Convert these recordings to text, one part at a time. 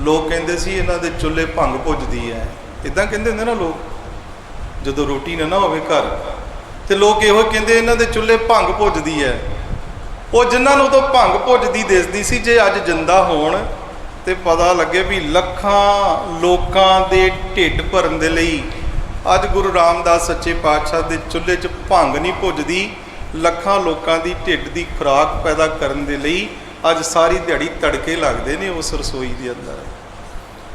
ਲੋਕ ਕਹਿੰਦੇ ਸੀ ਇਹਨਾਂ ਦੇ ਚੁੱਲ੍ਹੇ ਭੰਗ ਭੁੱਜਦੀ ਹੈ ਇਦਾਂ ਕਹਿੰਦੇ ਹੁੰਦੇ ਨਾ ਲੋਕ, ਜਦੋਂ ਰੋਟੀ ਨਾ ਨਾ ਹੋਵੇ ਘਰ, ਤੇ ਲੋਕ ਇਹੋ ਕਹਿੰਦੇ ਇਹਨਾਂ ਦੇ ਚੁੱਲ੍ਹੇ ਭੰਗ ਭੁੱਜਦੀ ਹੈ ਉਹ ਜਿਨ੍ਹਾਂ ਨੂੰ ਤਾਂ ਭੰਗ ਭੁੱਜਦੀ ਦਿਸਦੀ ਸੀ, ਜੇ ਅੱਜ ਜਿੰਦਾ ਹੋਣ, ਤੇ ਪਤਾ ਲੱਗੇ ਵੀ ਲੱਖਾਂ ਲੋਕਾਂ ਦੇ ਢਿੱਡ ਭਰਨ ਦੇ ਲਈ ਅੱਜ ਗੁਰੂ ਰਾਮਦਾਸ ਸੱਚੇ ਪਾਤਸ਼ਾਹ ਦੇ ਚੁੱਲ੍ਹੇ 'ਚ ਭੰਗ ਨਹੀਂ ਭੁੱਜਦੀ ਲੱਖਾਂ ਲੋਕਾਂ ਦੀ ਢਿੱਡ ਦੀ ਖੁਰਾਕ ਪੈਦਾ ਕਰਨ ਦੇ ਲਈ ਅੱਜ ਸਾਰੀ ਦਿਹਾੜੀ ਤੜਕੇ ਲੱਗਦੇ ਨੇ ਉਸ ਰਸੋਈ ਦੇ ਅੰਦਰ।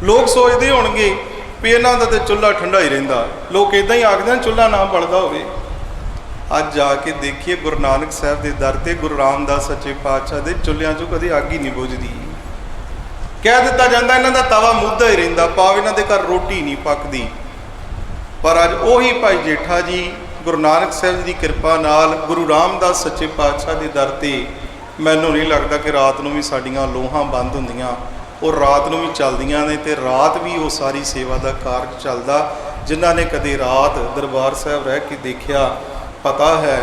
ਲੋਕ ਸੋਚਦੇ ਹੋਣਗੇ ਵੀ ਇਹਨਾਂ ਦਾ ਤੇ ਚੁੱਲ੍ਹਾ ਠੰਡਾ ਹੀ ਰਹਿੰਦਾ। ਲੋਕ ਇਦਾਂ ਹੀ ਆਖਦੇ ਨੇ ਚੁੱਲ੍ਹਾ ਨਾ ਬਲਦਾ ਹੋਵੇ। ਅੱਜ ਜਾ ਕੇ ਦੇਖੀਏ ਗੁਰੂ ਨਾਨਕ ਸਾਹਿਬ ਦੇ ਦਰ ਤੇ ਗੁਰੂ ਰਾਮਦਾਸ ਸੱਚੇ ਪਾਤਸ਼ਾਹ ਦੇ ਚੁੱਲ੍ਹਿਆਂ 'ਚੋਂ ਕਦੇ ਅੱਗ ਹੀ ਨਹੀਂ ਬੁਝਦੀ। ਕਹਿ ਦਿੱਤਾ ਜਾਂਦਾ ਇਹਨਾਂ ਦਾ ਤਵਾ ਮੁੱਦਾ ਹੀ ਰਹਿੰਦਾ ਪਾਵ ਇਹਨਾਂ ਦੇ ਘਰ ਰੋਟੀ ਨਹੀਂ ਪੱਕਦੀ। ਪਰ ਅੱਜ ਉਹੀ ਭਾਈ ਜੇਠਾ ਜੀ ਗੁਰੂ ਨਾਨਕ ਸਾਹਿਬ ਦੀ ਕਿਰਪਾ ਨਾਲ ਗੁਰੂ ਰਾਮਦਾਸ ਸੱਚੇ ਪਾਤਸ਼ਾਹ ਦੇ ਦਰ ਤੇ ਮੈਨੂੰ ਨਹੀਂ ਲੱਗਦਾ ਕਿ ਰਾਤ ਨੂੰ ਵੀ ਸਾਡੀਆਂ ਲੋਹਾਂ ਬੰਦ ਹੁੰਦੀਆਂ। ਉਹ ਰਾਤ ਨੂੰ ਵੀ ਚੱਲਦੀਆਂ ਨੇ ਤੇ ਰਾਤ ਵੀ ਉਹ ਸਾਰੀ ਸੇਵਾ ਦਾ ਕਾਰਜ ਚੱਲਦਾ। ਜਿਨ੍ਹਾਂ ਨੇ ਕਦੇ ਰਾਤ ਦਰਬਾਰ ਸਾਹਿਬ ਰਹਿ ਕੇ ਦੇਖਿਆ, ਪਤਾ ਹੈ,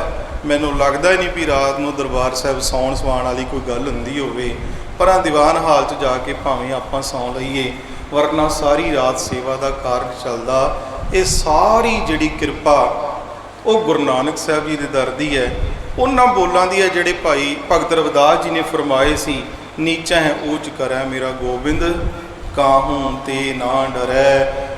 ਮੈਨੂੰ ਲੱਗਦਾ ਹੀ ਨਹੀਂ ਵੀ ਰਾਤ ਨੂੰ ਦਰਬਾਰ ਸਾਹਿਬ ਸੌਣ ਸਵਾਣ ਵਾਲੀ ਕੋਈ ਗੱਲ ਹੁੰਦੀ ਹੋਵੇ। ਪਰਾਂ ਦੀਵਾਨ ਹਾਲ 'ਚ ਜਾ ਕੇ ਭਾਵੇਂ ਆਪਾਂ ਸੌਂ ਲਈਏ, ਵਰਨਾ ਸਾਰੀ ਰਾਤ ਸੇਵਾ ਦਾ ਕਾਰਜ ਚੱਲਦਾ। ਇਹ ਸਾਰੀ ਜਿਹੜੀ ਕਿਰਪਾ ਉਹ ਗੁਰੂ ਨਾਨਕ ਸਾਹਿਬ ਜੀ ਦੇ ਦਰ ਦੀ ਹੈ। ਉਹਨਾਂ ਬੋਲਾਂ ਦੀ ਹੈ ਜਿਹੜੇ ਭਾਈ ਭਗਤ ਰਵਿਦਾਸ ਜੀ ਨੇ ਫਰਮਾਏ ਸੀ, ਨੀਚਾ ਹੈ, ਊਚ ਕਰੈ ਮੇਰਾ ਗੋਬਿੰਦ, ਕਾਹੂ ਤੇ ਨਾ ਡਰੈ?